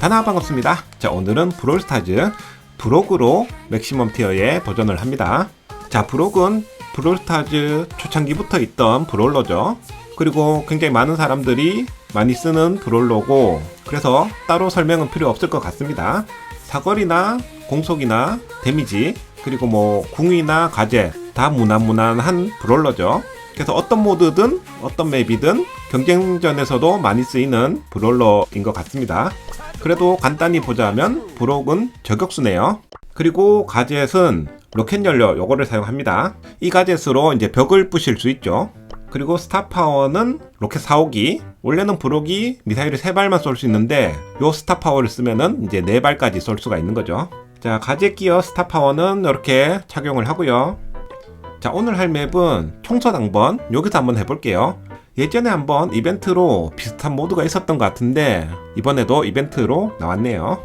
다나 반갑습니다. 자, 오늘은 브롤스타즈 브록으로 맥시멈 티어에 도전을 합니다. 자, 브록은 브롤스타즈 초창기부터 있던 브롤러죠. 그리고 굉장히 많은 사람들이 많이 쓰는 브롤러고, 그래서 따로 설명은 필요 없을 것 같습니다. 사거리나 공속이나 데미지, 그리고 뭐 궁이나 가제 다 무난무난한 브롤러죠. 그래서 어떤 모드든 어떤 맵이든 경쟁전에서도 많이 쓰이는 브롤러인 것 같습니다. 그래도 간단히 보자면 브록은 저격수네요. 그리고 가젯은 로켓 연료 요거를 사용합니다. 이 가젯으로 이제 벽을 부실 수 있죠. 그리고 스타 파워는 로켓 4호기. 원래는 브록이 미사일을 3발만 쏠 수 있는데 요 스타 파워를 쓰면은 이제 4발까지 쏠 수가 있는 거죠. 자, 가젯 기어 스타 파워는 이렇게 착용을 하고요. 자, 오늘 할 맵은 총선 한번 여기서 한번 해볼게요. 예전에 한번 이벤트로 비슷한 모드가 있었던 것 같은데 이번에도 이벤트로 나왔네요.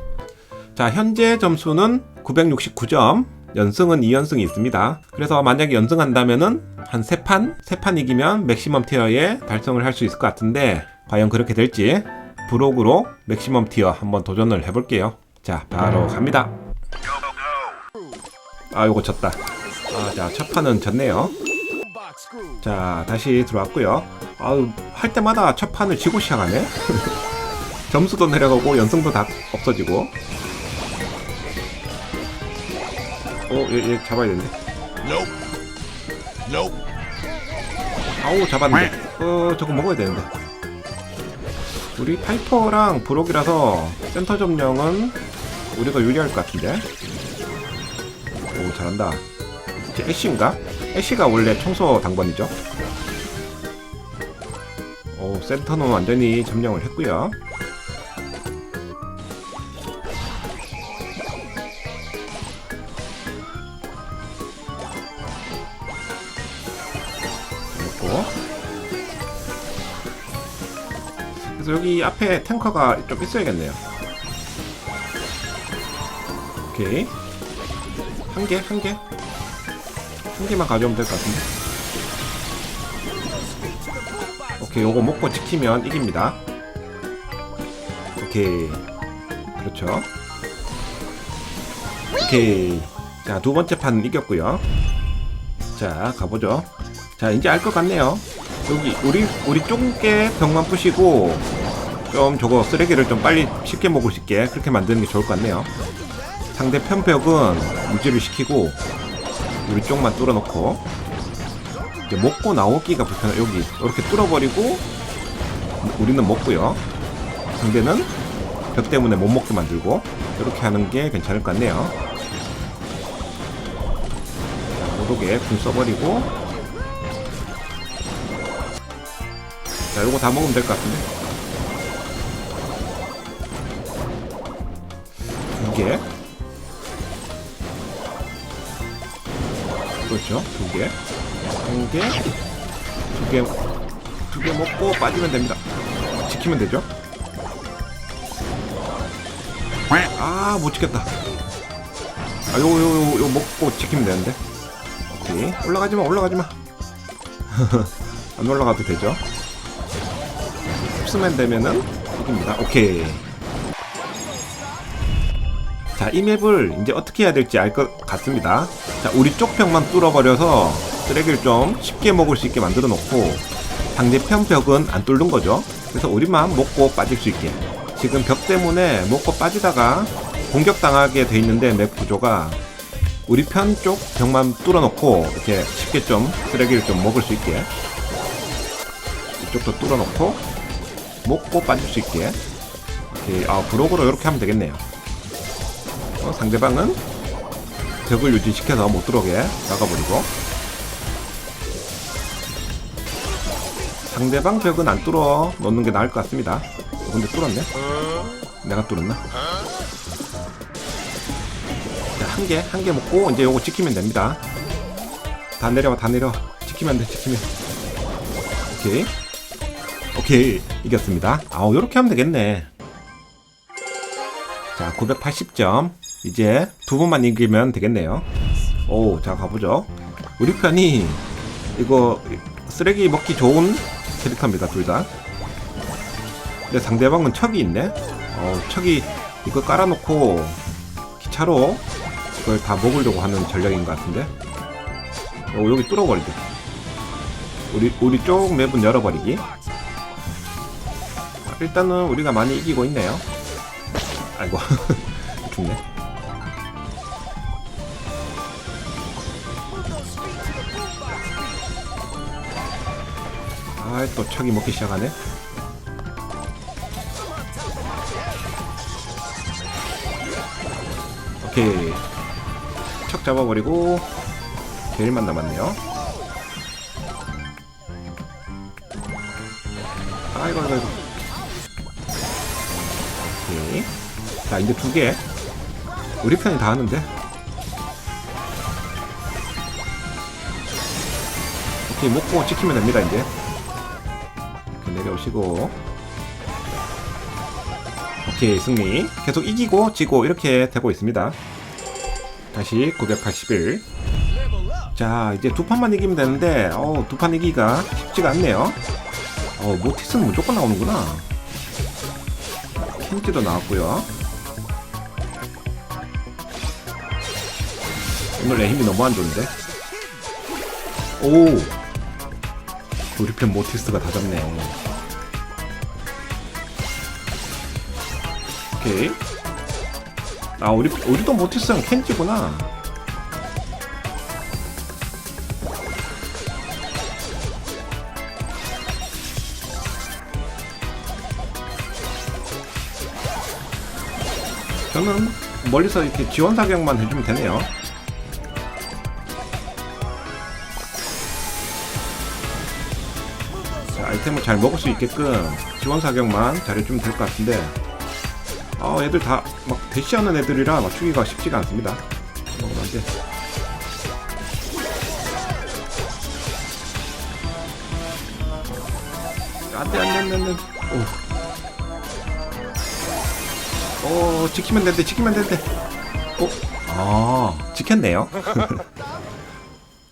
자, 현재 점수는 969점, 연승은 2연승이 있습니다. 그래서 만약에 연승한다면은 한 3판? 3판 이기면 맥시멈 티어에 달성을 할 수 있을 것 같은데 과연 그렇게 될지 브록으로 맥시멈 티어 한번 도전을 해볼게요. 자, 바로 갑니다. 아, 요거 졌다. 아, 자, 첫 판은 졌네요. 자, 다시 들어왔고요. 아유, 할 때마다 첫 판을 지고 시작하네? 점수도 내려가고, 연승도 다 없어지고. 어, 얘, 얘 잡아야 되는데. 아우, 잡았는데. 어, 저거 먹어야 되는데. 우리 파이퍼랑 브록이라서 센터 점령은 우리가 유리할 것 같은데. 오, 잘한다. 이제 애쉬인가? 애쉬가 원래 청소 당번이죠. 오, 센터는 완전히 점령을 했고요. 그래서 여기 앞에 탱커가 좀 있어야겠네요. 오케이. 한 개, 한 개. 한 개만 가져오면 될 것 같은데. 오케이, 요거 먹고 지키면 이깁니다. 오케이. 그렇죠. 오케이. 자, 두 번째 판 이겼고요. 자, 가보죠. 자, 이제 알 것 같네요. 여기, 우리, 우리 좁게 벽만 부시고, 좀 저거 쓰레기를 좀 빨리 쉽게 먹을 수 있게 그렇게 만드는 게 좋을 것 같네요. 상대편 벽은 유지를 시키고, 우리 쪽만 뚫어놓고. 먹고 나오기가 불편해. 여기 이렇게 뚫어버리고 우리는 먹고요. 상대는 벽 때문에 못 먹게 만들고 이렇게 하는 게 괜찮을 것 같네요. 자 모독에 궁 써버리고. 자 요거 다 먹으면 될 것 같은데? 이게 그렇죠. 두 개. 한 개. 두 개. 두 개 먹고 빠지면 됩니다. 지키면 되죠. 아, 못 지켰다. 아, 요, 요, 요, 요 먹고 지키면 되는데. 오케이. 올라가지 마, 올라가지 마. 안 올라가도 되죠. 흡수면 되면은 이깁니다. 오케이. 자, 이 맵을 이제 어떻게 해야 될지 알 것 같습니다. 자, 우리 쪽 벽만 뚫어버려서 쓰레기를 좀 쉽게 먹을 수 있게 만들어 놓고 상대편 벽은 안 뚫는 거죠. 그래서 우리만 먹고 빠질 수 있게. 지금 벽 때문에 먹고 빠지다가 공격당하게 돼 있는데 맵 구조가 우리 편 쪽 벽만 뚫어 놓고 이렇게 쉽게 좀 쓰레기를 좀 먹을 수 있게 이쪽도 뚫어 놓고 먹고 빠질 수 있게 이렇게 아 브록으로 이렇게 하면 되겠네요. 어, 상대방은 벽을 유지시켜서 못 들어오게 막아버리고. 상대방 벽은 안 뚫어 놓는 게 나을 것 같습니다. 어, 근데 뚫었네? 내가 뚫었나? 한 개, 한 개 먹고 이제 요거 지키면 됩니다. 다 내려와 다 내려 지키면 돼 지키면. 오케이. 오케이. 이겼습니다. 아우 요렇게 하면 되겠네. 자 980점 이제 두 번만 이기면 되겠네요. 오, 자 가보죠. 우리 편이 이거 쓰레기 먹기 좋은 캐릭터입니다, 둘 다. 근데 상대방은 척이 있네. 어, 척이 이거 깔아놓고 기차로 이걸 다 먹으려고 하는 전략인 것 같은데. 어, 여기 뚫어버리기. 우리 우리 쪽 맵은 열어버리기. 아, 일단은 우리가 많이 이기고 있네요. 아이고 죽네. 아또 척이 먹기 시작하네. 오케이. 척 잡아버리고 제일만 남았네요. 아이고 아이고 아이고. 오케이. 자 이제 두 개. 우리 편이 다 하는데. 오케이 먹고 지키면 됩니다 이제. 내려오시고. 오케이 승리. 계속 이기고 지고 이렇게 되고 있습니다. 다시 981. 자 이제 두 판만 이기면 되는데 어, 두 판 이기가 쉽지가 않네요. 어 모티스는 무조건 나오는구나. 킨지도 나왔고요. 오늘 내 힘이 너무 안 좋은데. 오. 우리 편 모티스가 다 잡네. 오케이. 아 우리 우리도 모티스는 켄지구나. 저는 멀리서 이렇게 지원 사격만 해주면 되네요. 아이템을 잘 먹을 수 있게끔 지원 사격만 잘해주면 될 것 같은데 아 애들 다 막 대시하는 애들이라 맞추기가 쉽지가 않습니다. 어, 안돼. 안돼 안돼 안돼 안돼. 오. 오 지키면 된대 지키면 된대. 어? 아 지켰네요.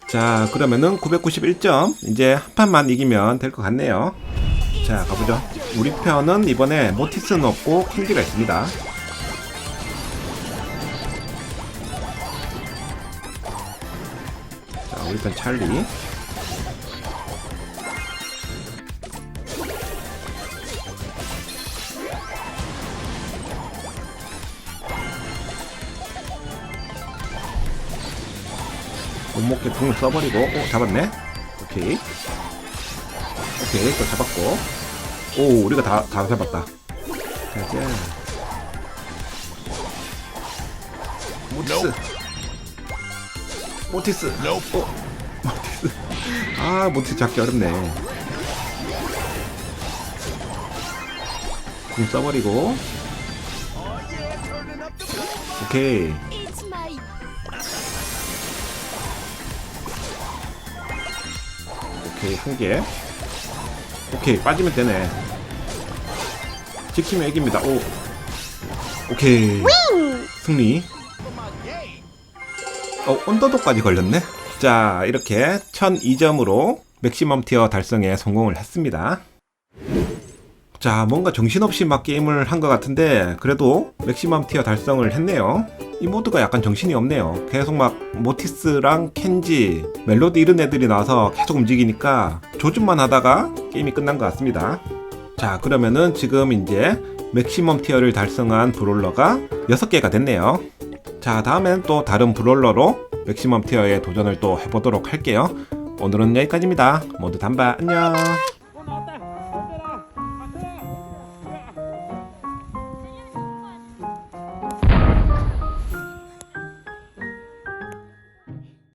자 그러면은 991점 이제 한 판만 이기면 될 것 같네요. 자 가보죠. 우리 편은 이번에 모티스는 없고 킹기가 있습니다. 자 우리 편 찰리. 못 먹게 궁을 써버리고. 오 잡았네. 오케이. 오케이 또 잡았고. 오 우리가 다, 다 잡았다. 자자. 모티스. 모티스. 어 모티스. 아 모티스 잡기 어렵네. 궁 써버리고. 오케이 오케이 한 개. 오케이 빠지면 되네. 지키면 이깁니다. 오. 오케이. 승리. 어 언더독까지 걸렸네. 자 이렇게 1002점으로 맥시멈 티어 달성에 성공을 했습니다. 자 뭔가 정신없이 막 게임을 한 것 같은데 그래도 맥시멈 티어 달성을 했네요. 이 모드가 약간 정신이 없네요. 계속 막 모티스랑 켄지, 멜로디 이런 애들이 나와서 계속 움직이니까 조준만 하다가 게임이 끝난 것 같습니다. 자, 그러면은 지금 이제 맥시멈 티어를 달성한 브롤러가 6개가 됐네요. 자, 다음엔 또 다른 브롤러로 맥시멈 티어에 도전을 또 해보도록 할게요. 오늘은 여기까지입니다. 모두 단바 안녕!